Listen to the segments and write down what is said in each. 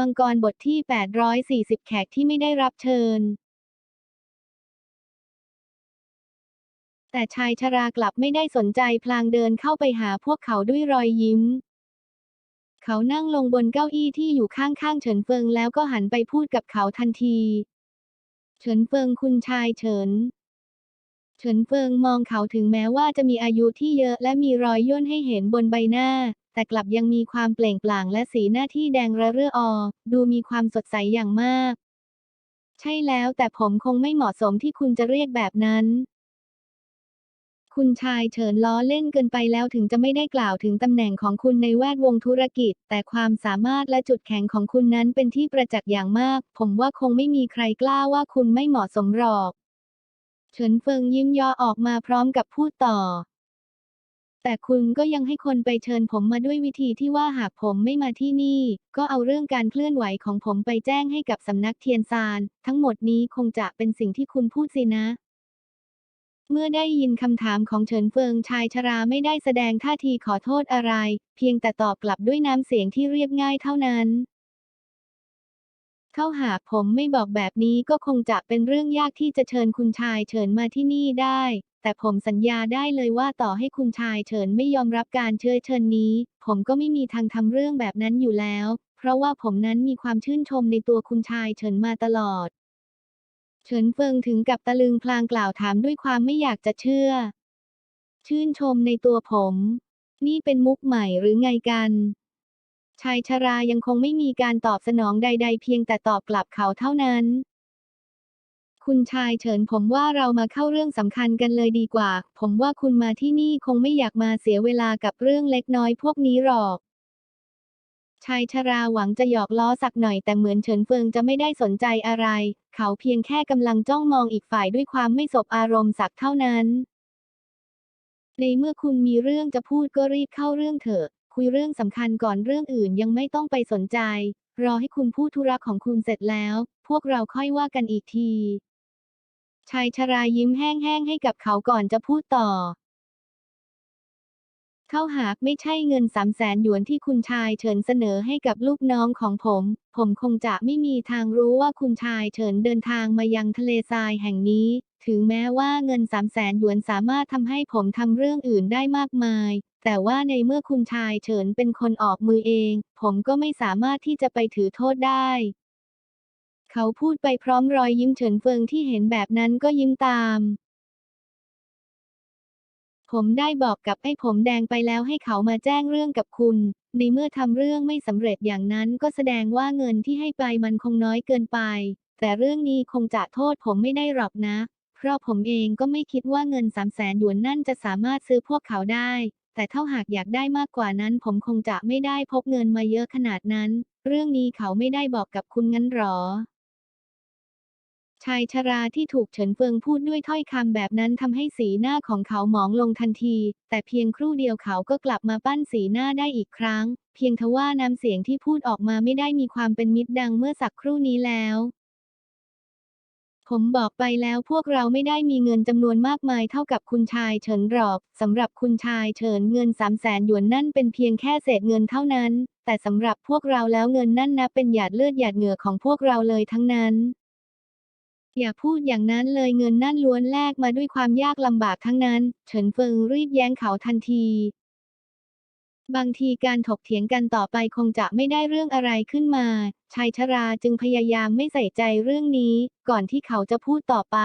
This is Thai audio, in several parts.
มังกรบทที่ 840 แขกที่ไม่ได้รับเชิญ แต่ชายชรากลับไม่ได้สนใจพลางเดินเข้าไปหาพวกเขาด้วยรอยยิ้ม เขานั่งลงบนเก้าอี้ที่อยู่ข้างๆเฉินเฟิงแล้วก็หันไปพูดกับเขาทันที เฉินเฟิงคุณชายเฉินเฉินเฟิงมองเขาถึงแม้ว่าจะมีอายุที่เยอะและมีรอยย่นให้เห็นบนใบหน้า แต่กลับยังมีความเปล่งปลั่งและสีหน้าที่แดงระเรื่ออ ดูมีความสดใสอย่างมาก ใช่แล้วแต่ผมคงไม่เหมาะสมที่คุณจะเรียกแบบนั้น คุณชายเฉินล้อเล่นเกินไปแล้วถึงจะไม่ได้กล่าวถึงตำแหน่งของคุณในแวดวงธุรกิจ แต่ความสามารถและจุดแข็งของคุณนั้นเป็นที่ประจักษ์อย่างมาก ผมว่าคงไม่มีใครกล้าว่าคุณไม่เหมาะสมหรอก เฉินเฟิงยิ้มย่อออกมาพร้อมกับพูดต่อ แต่คุณก็ยังให้คนไปเชิญผมมาด้วยวิธีที่ว่าหากผมไม่มาที่นี่ ก็เอาเรื่องการเคลื่อนไหวของผมไปแจ้งให้กับสำนักเทียนซานทั้งหมดนี้คงจะเป็นสิ่งที่คุณพูดสินะ เมื่อได้ยินคำถามของเฉินเฟิงชายชราไม่ได้แสดงท่าทีขอโทษอะไร เพียงแต่ตอบกลับด้วยน้ำเสียงที่เรียบง่ายเท่านั้น เข้าหากผมไม่บอกแบบนี้ก็คงจะเป็นเรื่องยากที่จะเชิญคุณชายเฉินมาที่นี่ได้ แต่ผมสัญญาได้เลยว่าต่อให้คุณชายเฉินไม่ยอมรับการเชิญเชิญนี้ ผมก็ไม่มีทางทำเรื่องแบบนั้นอยู่แล้ว เพราะว่าผมนั้นมีความชื่นชมในตัวคุณชายเฉินมาตลอด เฉินเฟิงถึงกับตะลึงพลางกล่าวถามด้วยความไม่อยากจะเชื่อ ชื่นชมในตัวผม นี่เป็นมุกใหม่หรือไงกัน ชายชรายังคงไม่มีการตอบสนองใด ๆ เพียงแต่ตอบกลับเขาเท่านั้น คุณชายเฉินผมว่าเรามาเข้าเรื่องสำคัญกันเลยดีกว่า ผมว่าคุณมาที่นี่คงไม่อยากมาเสียเวลากับเรื่องเล็กน้อยพวกนี้หรอกชายชราหวังจะหยอกล้อสักหน่อยแต่เหมือนเฉินเฟิงจะไม่ได้สนใจอะไร เขาเพียงแค่กำลังจ้องมองอีกฝ่ายด้วยความไม่สบอารมณ์สักเท่านั้น ในเมื่อคุณมีเรื่องจะพูดก็รีบเข้าเรื่องเถอะ คุยเรื่องสำคัญก่อนเรื่องอื่นยังไม่ต้องไปสนใจ รอให้คุณพูดธุระของคุณเสร็จแล้ว พวกเราค่อยว่ากันอีกที ชายชรายิ้มแห้งๆให้กับเขาก่อนจะพูดต่อ เข้าหากไม่ใช่เงินสามแสนหยวนที่คุณชายเฉินเสนอให้กับลูกน้องของผม ผมคงจะไม่มีทางรู้ว่าคุณชายเฉินเดินทางมายังทะเลทรายแห่งนี้ ถึงแม้ว่าเงินสามแสนหยวนสามารถทำให้ผมทำเรื่องอื่นได้มากมาย แต่ว่าในเมื่อคุณชายเฉินเป็นคนออกมือเอง ผมก็ไม่สามารถที่จะไปถือโทษได้ เขาพูดไปพร้อมรอยยิ้มเฉินเฟิงที่เห็นแบบนั้นก็ยิ้มตาม ผมได้บอกกับไอ้ผมแดงไปแล้วให้เขามาแจ้งเรื่องกับคุณ ในเมื่อทำเรื่องไม่สำเร็จอย่างนั้นก็แสดงว่าเงินที่ให้ไปมันคงน้อยเกินไป แต่เรื่องนี้คงจะโทษผมไม่ได้หรอกนะเพราะผมเองก็ไม่คิดว่าเงินสามแสนหยวนนั่นจะสามารถซื้อพวกเขาได้ แต่ถ้าหากอยากได้มากกว่านั้น ผมคงจะไม่ได้พกเงินมาเยอะขนาดนั้น เรื่องนี้เขาไม่ได้บอกกับคุณงั้นหรอ ชายชราที่ถูกเฉินเฟิงพูดด้วยถ้อยคำแบบนั้นทำให้สีหน้าของเขาหมองลงทันที แต่เพียงครู่เดียวเขาก็กลับมาปั้นสีหน้าได้อีกครั้ง เพียงทว่าน้ำเสียงที่พูดออกมาไม่ได้มีความเป็นมิตรดังเมื่อสักครู่นี้แล้ว ผมบอกไปแล้วพวกเราไม่ได้มีเงินจำนวนมากมายเท่ากับคุณชายเฉินหรอกสำหรับคุณชายเฉินเงินสามแสนหยวนนั่นเป็นเพียงแค่เศษเงินเท่านั้น แต่สำหรับพวกเราแล้วเงินนั่นนับเป็นหยาดเลือดหยาดเหงื่อของพวกเราเลยทั้งนั้น อย่าพูดอย่างนั้นเลยเงินนั่นล้วนแลกมาด้วยความยากลำบากทั้งนั้น เฉินเฟิงรีบแย้งเขาทันที บางทีการถกเถียงกันต่อไปคงจะไม่ได้เรื่องอะไรขึ้นมา ชายชราจึงพยายามไม่ใส่ใจเรื่องนี้ ก่อนที่เขาจะพูดต่อไป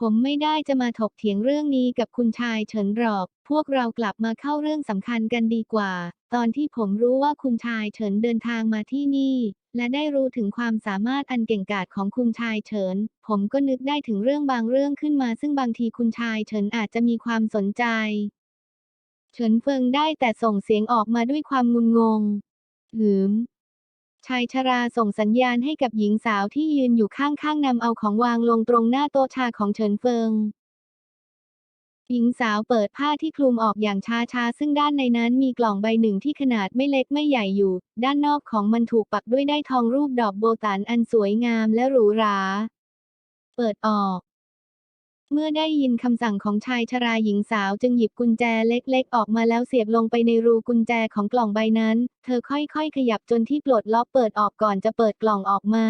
ผมไม่ได้จะมาถกเถียงเรื่องนี้กับคุณชายเฉินหรอก พวกเรากลับมาเข้าเรื่องสำคัญกันดีกว่า ตอนที่ผมรู้ว่าคุณชายเฉินเดินทางมาที่นี่ และได้รู้ถึงความสามารถอันเก่งกาจของคุณชายเฉิน ผมก็นึกได้ถึงเรื่องบางเรื่องขึ้นมา ซึ่งบางทีคุณชายเฉินอาจจะมีความสนใจ เฉินเฟิงได้แต่ส่งเสียงออกมาด้วยความงุนงง หืม ชายชราส่งสัญญาณให้กับหญิงสาวที่ยืนอยู่ข้างๆนำเอาของวางลงตรงหน้าโต๊ะชาของเฉินเฟิง หญิงสาวเปิดผ้าที่คลุมออกอย่างช้าๆ ซึ่งด้านในนั้นมีกล่องใบหนึ่งที่ขนาดไม่เล็กไม่ใหญ่อยู่ ด้านนอกของมันถูกปักด้วยได้ทองรูปดอกโบตันอันสวยงามและหรูหรา เปิดออก เมื่อได้ยินคำสั่งของชายชราหญิงสาวจึงหยิบกุญแจเล็กๆ ออกมาแล้วเสียบลงไปในรูกุญแจของกล่องใบนั้น เธอค่อยๆ ขยับจนที่ปลดล็อกเปิดออกก่อนจะเปิดกล่องออกมา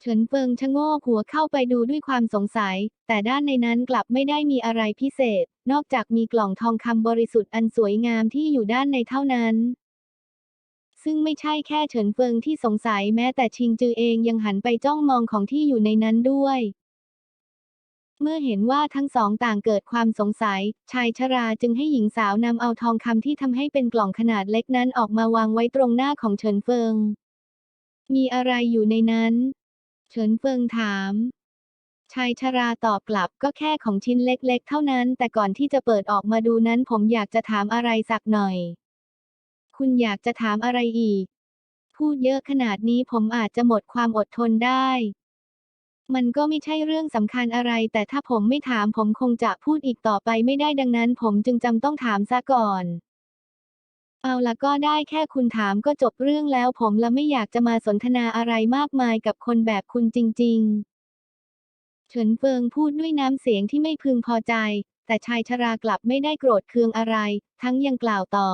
เฉินเฟิงชะโงกหัวเข้าไปดูด้วยความสงสัย แต่ด้านในนั้นกลับไม่ได้มีอะไรพิเศษ นอกจากมีกล่องทองคำบริสุทธิ์อันสวยงามที่อยู่ด้านในเท่านั้น ซึ่งไม่ใช่แค่เฉินเฟิงที่สงสัยแม้แต่ชิงจือเองยังหันไปจ้องมองของที่อยู่ในนั้นด้วย เมื่อเห็นว่าทั้งสองต่างเกิดความสงสัย ชายชราจึงให้หญิงสาวนำเอาทองคำที่ทำให้เป็นกล่องขนาดเล็กนั้นออกมาวางไว้ตรงหน้าของเฉินเฟิง มีอะไรอยู่ในนั้น เฉินเฟิงถาม ชายชราตอบกลับก็แค่ของชิ้นเล็กๆ เท่านั้น แต่ก่อนที่จะเปิดออกมาดูนั้นผมอยากจะถามอะไรสักหน่อย คุณอยากจะถามอะไรอีก พูดเยอะขนาดนี้ผมอาจจะหมดความอดทนได้ มันก็ไม่ใช่เรื่องสำคัญอะไร แต่ถ้าผมไม่ถามผมคงจะพูดอีกต่อไปไม่ได้ดังนั้น ผมจึงจำต้องถามซะก่อน เอาละก็ได้แค่คุณถามก็จบเรื่องแล้ว ผมละไม่อยากจะมาสนทนาอะไรมากมายกับคนแบบคุณจริง ๆ เฉินเฟิงพูดด้วยน้ำเสียงที่ไม่พึงพอใจ แต่ชายชรากลับไม่ได้โกรธเคืองอะไร ทั้งยังกล่าวต่อ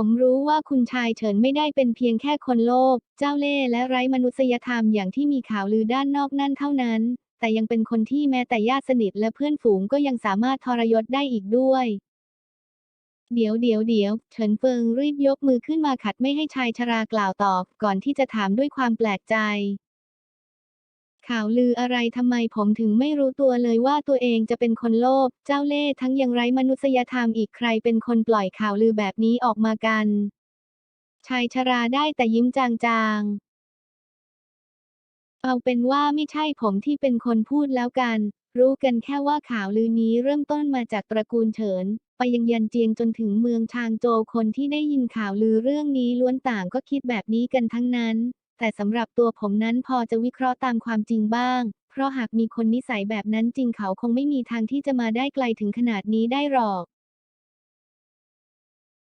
ผมรู้ว่าคุณชายเฉินไม่ได้เป็นเพียงแค่คนโลภ เจ้าเล่ห์และไร้มนุษยธรรมอย่างที่มีข่าวลือด้านนอกนั่นเท่านั้น แต่ยังเป็นคนที่แม้แต่ญาติสนิทและเพื่อนฝูงก็ยังสามารถทรยศได้อีกด้วย เดี๋ยวเดี๋ยวเดี๋ยวเฉินเฟิงรีบยกมือขึ้นมาขัดไม่ให้ชายชรากล่าวตอบ ก่อนที่จะถามด้วยความแปลกใจ ข่าวลืออะไรทำไมผมถึงไม่รู้ตัวเลยว่าตัวเองจะเป็นคนโลภเจ้าเล่ห์ทั้งยังไร้มนุษยธรรมอีกใครเป็นคนปล่อยข่าวลือแบบนี้ออกมากัน ชายชราได้แต่ยิ้มจางๆ เอาเป็นว่าไม่ใช่ผมที่เป็นคนพูดแล้วกัน รู้กันแค่ว่าข่าวลือนี้เริ่มต้นมาจากตระกูลเฉินไปยังยันเจียงจนถึงเมืองชางโจคนที่ได้ยินข่าวลือเรื่องนี้ล้วนต่างก็คิดแบบนี้กันทั้งนั้น แต่สำหรับตัวผมนั้นพอจะวิเคราะห์ตามความจริงบ้าง เพราะหากมีคนนิสัยแบบนั้นจริงเขาคงไม่มีทางที่จะมาได้ไกลถึงขนาดนี้ได้หรอก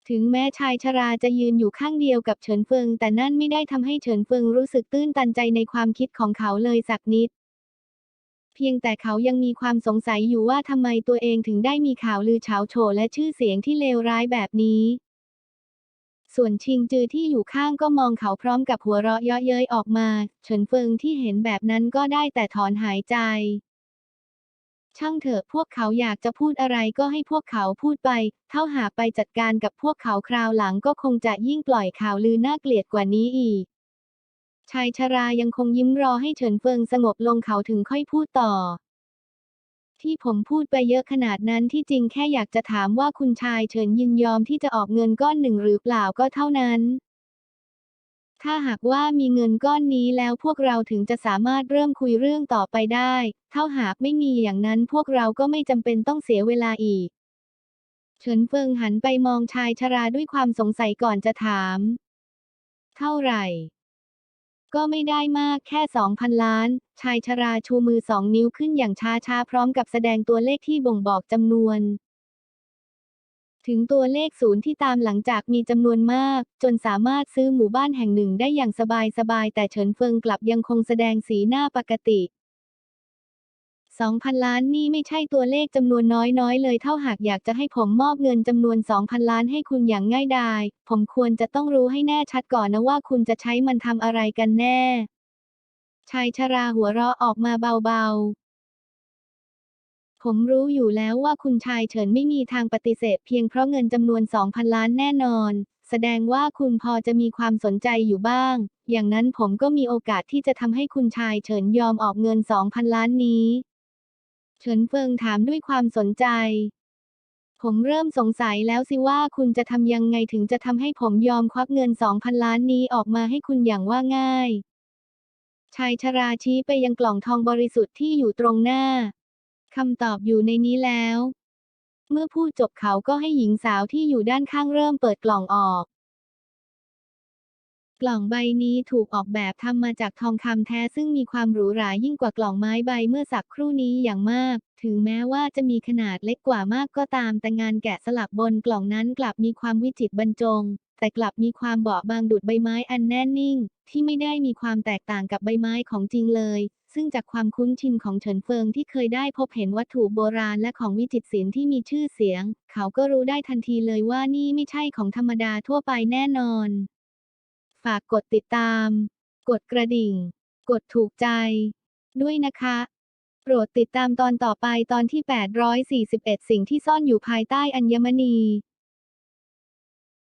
ถึงแม้ชายชราจะยืนอยู่ข้างเดียวกับเฉินเฟิง แต่นั่นไม่ได้ทำให้เฉินเฟิงรู้สึกตื้นตันใจในความคิดของเขาเลยสักนิดเพียงแต่เขายังมีความสงสัยอยู่ว่าทำไมตัวเองถึงได้มีข่าวลือเฉาโฉและชื่อเสียงที่เลวร้ายแบบนี้ ส่วนชิงจือที่อยู่ข้างก็มองเขาพร้อมกับหัวเราะเยาะเย้ยออกมา เฉินเฟิงที่เห็นแบบนั้นก็ได้แต่ถอนหายใจ ช่างเถอะพวกเขาอยากจะพูดอะไรก็ให้พวกเขาพูดไป เท่าหากไปจัดการกับพวกเขาคราวหลังก็คงจะยิ่งปล่อยข่าวลือน่าเกลียดกว่านี้อีก ชายชรายังคงยิ้มรอให้เฉินเฟิงสงบลงเขาถึงค่อยพูดต่อ ที่ผมพูดไปเยอะขนาดนั้นที่จริงแค่อยากจะถามว่าคุณชายเฉินยินยอมที่จะออกเงินก้อนหนึ่งหรือเปล่าก็เท่านั้น ถ้าหากว่ามีเงินก้อนนี้แล้วพวกเราถึงจะสามารถเริ่มคุยเรื่องต่อไปได้ เท่าหากไม่มีอย่างนั้นพวกเราก็ไม่จำเป็นต้องเสียเวลาอีก เฉินเฟิงหันไปมองชายชราด้วยความสงสัยก่อนจะถาม เท่าไหร่ ก็ไม่ได้มากแค่สองพันล้าน ชายชราชูมือสองนิ้วขึ้นอย่างช้าๆ พร้อมกับแสดงตัวเลขที่บ่งบอกจำนวน ถึงตัวเลขศูนย์ที่ตามหลังจากมีจำนวนมาก จนสามารถซื้อหมู่บ้านแห่งหนึ่งได้อย่างสบายๆ แต่เฉินเฟิงกลับยังคงแสดงสีหน้าปกติ 2,000 ล้านนี่ไม่ใช่ตัวเลขจำนวนน้อยๆ เลยเท่าหากอยากจะให้ผมมอบเงินจำนวน 2,000 ล้านให้คุณอย่างง่ายดาย ผมควรจะต้องรู้ให้แน่ชัดก่อนนะว่าคุณจะใช้มันทำอะไรกันแน่ ชายชราหัวเราะออกมาเบาๆ ผมรู้อยู่แล้วว่าคุณชายเฉินไม่มีทางปฏิเสธเพียงเพราะเงินจำนวน 2,000 ล้านแน่นอน แสดงว่าคุณพอจะมีความสนใจอยู่บ้างอย่างนั้นผมก็มีโอกาสที่จะทำให้คุณชายเฉินยอมออกเงิน 2,000 ล้านนี้ เฉินเฟิงถามด้วยความสนใจ ผมเริ่มสงสัยแล้วสิว่าคุณจะทำยังไงถึงจะทำให้ผมยอมควักเงิน2,000ล้านนี้ออกมาให้คุณอย่างว่าง่าย ชายชราชี้ไปยังกล่องทองบริสุทธิ์ที่อยู่ตรงหน้าคำตอบอยู่ในนี้แล้ว เมื่อพูดจบเขาก็ให้หญิงสาวที่อยู่ด้านข้างเริ่มเปิดกล่องออก กล่องใบนี้ถูกออกแบบทำมาจากทองคำแท้ซึ่งมีความหรูหรายิ่งกว่ากล่องไม้ใบเมื่อสักครู่นี้อย่างมาก ถึงแม้ว่าจะมีขนาดเล็กกว่ามากก็ตามแต่งานแกะสลักบนกล่องนั้นกลับมีความวิจิตรบรรจง แต่กลับมีความเบาบางดุดใบไม้อันแน่นนิ่ง ที่ไม่ได้มีความแตกต่างกับใบไม้ของจริงเลยซซึ่งจากความคุ้นชินของเฉินเฟิงที่เคยได้พบเห็นวัตถุโบราณและของวิจิตรศิลป์ที่มีชื่อเสียง เขาก็รู้ได้ทันทีเลยว่านี่ไม่ใช่ของธรรมดาทั่วไปแน่นอน ฝากกดติดตาม กดกระดิ่ง กดถูกใจ ด้วยนะคะ โปรดติดตามตอนต่อไปตอนที่ 841 สิ่งที่ซ่อนอยู่ภายใต้อัญมณี